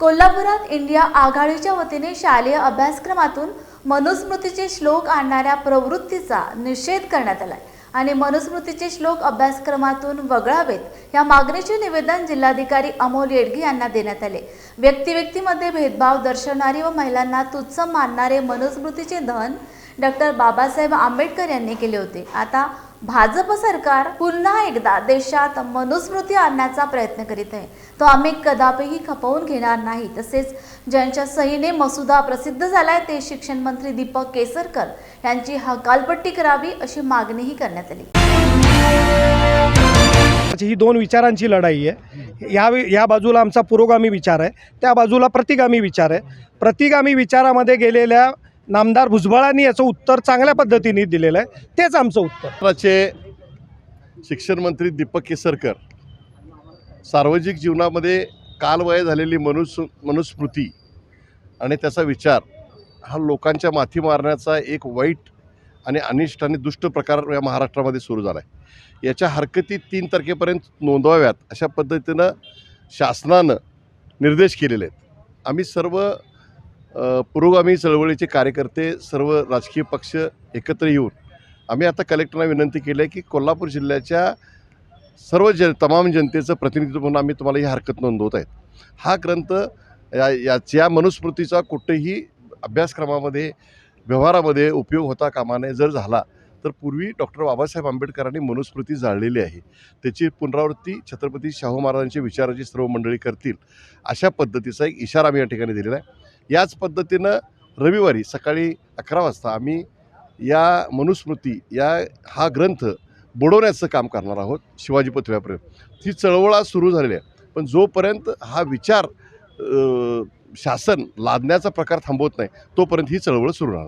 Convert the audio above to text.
कोल्हापुरात इंडिया आघाडीच्या वतीने शालेय अभ्यासक्रमातून मनुस्मृतीचे श्लोक आणणाऱ्या प्रवृत्तीचा निषेध करण्यात आला आणि मनुस्मृतीचे श्लोक अभ्यासक्रमातून वगळावेत या मागणीचे निवेदन जिल्हाधिकारी अमोल येडगे यांना देण्यात आले. व्यक्ती व्यक्तीमध्ये भेदभाव दर्शवणारी व महिलांना तुच्छ मानणारे मनुस्मृतीचे दहन डॉक्टर बाबासाहेब आंबेडकर यांनी केले होते. आता भाजप सरकार पुन्हा एकदा देशात मनुस्मृती आणण्याचा प्रयत्न करीत आहे. तो आम्ही कदापिही खपवून घेणार नाही. तसेच ज्यांच्या सहीने मसुदा प्रसिद्ध झालाय ते शिक्षण मंत्री दीपक केसरकर यांची हकालपट्टी करावी अशी मागणीही करण्यात आली. ही दोन विचारांची लढाई आहे. या या बाजूला आमचा पुरोगामी विचार आहे. त्या बाजूला प्रतिगामी विचार आहे. प्रतिगामी विचारामध्ये गेलेल्या नामदार भुजबळांनी याचं उत्तर चांगल्या पद्धतीने दिलेलं आहे. तेच आमचं उत्तर. शिक्षण मंत्री दीपक केसरकर सार्वजनिक जीवनामध्ये कालवय झालेली मनुस् मनुस्मृती आणि त्याचा विचार हा लोकांच्या माथी मारण्याचा एक वाईट आणि अनिष्ट आणि दुष्ट प्रकार या महाराष्ट्रामध्ये सुरू झाला आहे. याच्या हरकती तीन तारखेपर्यंत नोंदवाव्यात अशा पद्धतीनं शासनानं निर्देश केलेले आहेत. आम्ही सर्व पुरोगामी चळवळीचे कार्यकर्ते सर्व राजकीय पक्ष एकत्र येऊन आम्ही आता कलेक्टरना विनंती केली आहे की कोल्हापूर जिल्ह्याच्या सर्व जन तमाम जनतेचं प्रतिनिधित्व म्हणून आम्ही तुम्हाला ही हरकत नोंदवत आहेत. हा ग्रंथ या याच्या मनुस्मृतीचा कुठेही अभ्यासक्रमामध्ये व्यवहारामध्ये उपयोग होता कामा नये जर झाला तर पूर्वी डॉक्टर बाबासाहेब आंबेडकरांनी मनुस्मृती जाळलेली आहे. त्याची पुनरावृत्ती छत्रपती शाहू महाराजांच्या विचाराची सर्व मंडळी करतील अशा पद्धतीचा एक इशारा आम्ही या ठिकाणी दिलेला आहे. याच पद्धतीनं रविवारी सकाळी अकरा वाजता आम्ही या मनुस्मृती या हा ग्रंथ बुडवण्याचं काम करणार आहोत शिवाजी पुतळ्यापर्यंत ही चळवळ आज सुरू झालेली आहे. पण जोपर्यंत हा विचार शासन लादण्याचा प्रकार थांबवत नाही तोपर्यंत ही चळवळ सुरू राहणार.